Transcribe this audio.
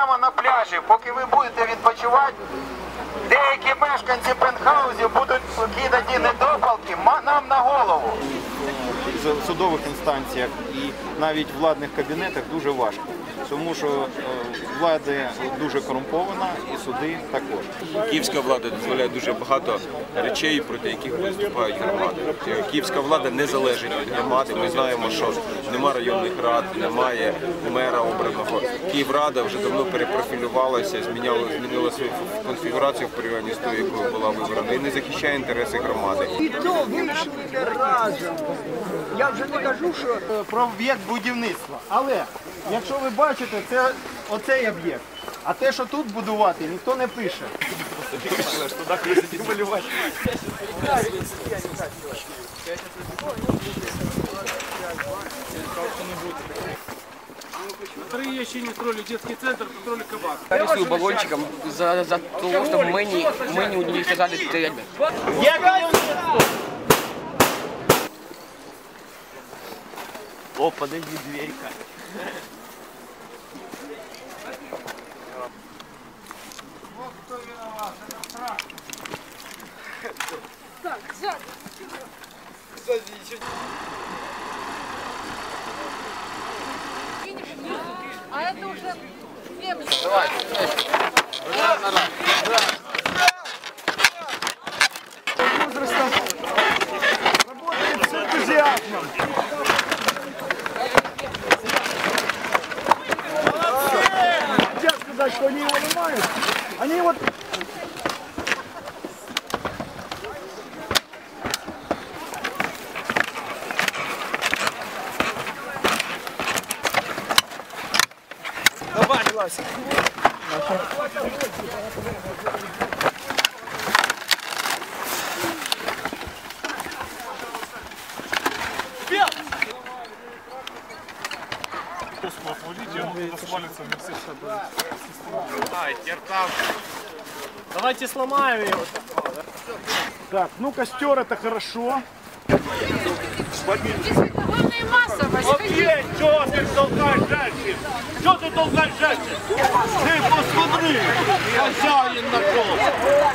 Прямо на пляжі, поки ви будете відпочивати, деякі мешканці пентхаузів будуть кидати недопалки нам на голову. В судових інстанціях і навіть владних кабінетах дуже важко, тому що е, влада дуже корумпована і суди також. Київська влада дозволяє дуже багато речей, проти яких виступають громади. Київська влада не залежить від громади. Ми знаємо, що нема районних рад, немає мера обраного. Київрада вже давно перепрофілювалася, зміняла змінила свою конфігурацію в порівнянні з тою, якою була вибрана, і не захищає інтереси громади. І то вийшли разом. Я вже не кажу, що про об'єкт будівництва. Але якщо ви бачите, це оцей об'єкт. А те, що тут будувати, ніхто не пише. Три я ще не детский центр, построили кабак. Рисую баллончиком за, за то, что мы не, мы не уничтожали цель. О, подожди, дверька. Вот кто виноват, это страх. Так, сзади. Сзади еще не... А это уже... Давай, Ура, народ! Ура! Ура! Возраста работает с энтузиазмом. Что они его ломают. Они вот Давайте сломаем его. так, ну костер это хорошо. Главная масса. Чего ты толкаешь дальше? Что ты толкаешь дальше? Ты посмотри, хозяин нашел.